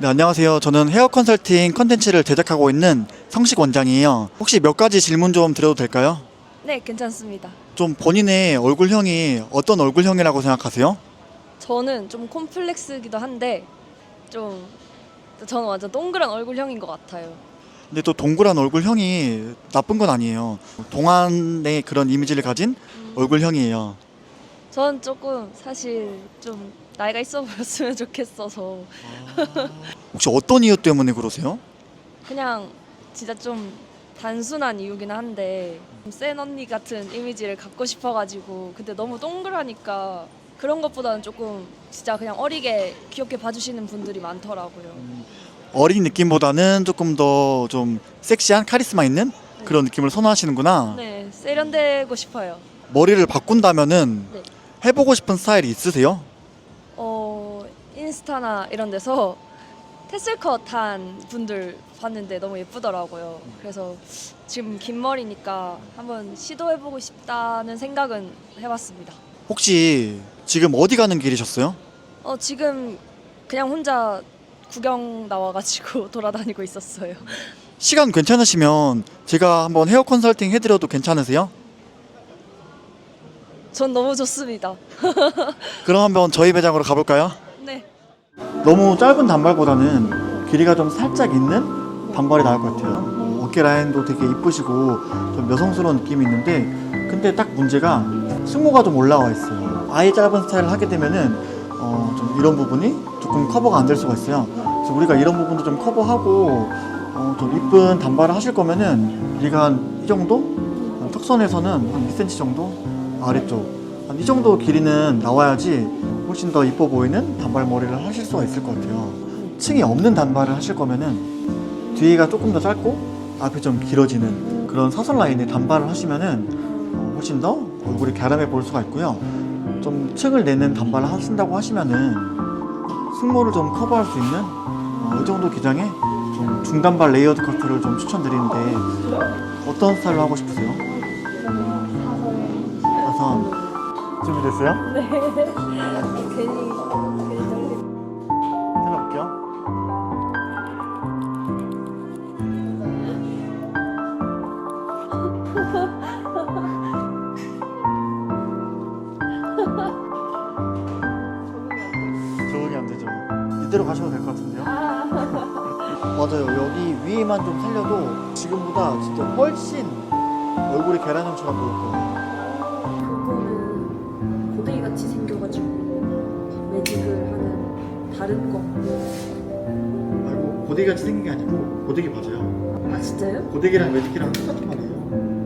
네, 안녕하세요. 저는 헤어 컨설팅 컨텐츠를 제작하고 있는 성식 원장이에요. 혹시 몇 가지 질문 좀 드려도 될까요? 네, 괜찮습니다. 좀 본인의 얼굴형이 어떤 얼굴형이라고 생각하세요? 저는 좀 콤플렉스기도 한데 좀 저는 완전 동그란 얼굴형인 것 같아요. 근데 또 동그란 얼굴형이 나쁜 건 아니에요. 동안의 그런 이미지를 가진 얼굴형이에요. 저는 조금 사실 좀 나이가 있어 보였으면 좋겠어서 혹시 어떤 이유 때문에 그러세요? 그냥 진짜 좀 단순한 이유긴 한데 좀 센 언니 같은 이미지를 갖고 싶어가지고 근데 너무 동그라니까 그런 것보다는 조금 진짜 그냥 어리게 귀엽게 봐주시는 분들이 많더라고요. 어린 느낌보다는 조금 더 좀 섹시한 카리스마 있는 그런 느낌을 선호하시는구나. 네, 세련되고 싶어요. 머리를 바꾼다면은 네. 해보고 싶은 스타일이 있으세요? 어 인스타나 이런 데서 테슬컷 한 분들 봤는데 너무 예쁘더라고요. 그래서 지금 긴 머리니까 한번 시도해보고 싶다는 생각은 해봤습니다. 혹시 지금 어디 가는 길이셨어요? 어 지금 그냥 혼자 구경 나와가지고 돌아다니고 있었어요. 시간 괜찮으시면 제가 한번 헤어 컨설팅 해드려도 괜찮으세요? 전 너무 좋습니다. 그럼 한번 저희 매장으로 가볼까요? 네. 너무 짧은 단발보다는 길이가 좀 살짝 있는 단발이 나을 것 같아요. 어, 어깨 라인도 되게 이쁘시고 좀 여성스러운 느낌이 있는데 근데 딱 문제가 승모가 좀 올라와 있어요. 아예 짧은 스타일을 하게 되면은 어, 좀 이런 부분이 조금 커버가 안 될 수가 있어요. 그래서 우리가 이런 부분도 좀 커버하고 어, 좀 이쁜 단발을 하실 거면은 길이가 한 이 정도? 어, 턱선에서는 한 2cm 정도 아래쪽 한이 정도 길이는 나와야지 훨씬 더 이뻐 보이는 단발머리를 하실 수가 있을 것 같아요. 층이 없는 단발을 하실 거면은 뒤가 조금 더 짧고 앞이 좀 길어지는 그런 사선 라인의 단발을 하시면은 어, 훨씬 더 얼굴이 갸름해 보일 수가 있고요. 좀 층을 내는 단발을 하신다고 하시면은 승모를 좀 커버할 수 있는 어, 이 정도 기장의 좀 중단발 레이어드 커트를 좀 추천드리는데 어떤 스타일로 하고 싶으세요? 사선 준비됐어요? 괜히 괜히 떨리. 해볼게요. 적응이 안 되죠. 이대로 가셔도 될 것 같은데요. 맞아요. 여기 위에만 좀 살려도 지금보다 진짜 훨씬 얼굴이 계란형처럼 보일 거예요. 매직을 하는 다른 거. 아이고 고데기 같이 생긴 게 아니고 고데기 맞아요. 아 진짜요? 고데기랑 매직이랑 똑같은 말이에요.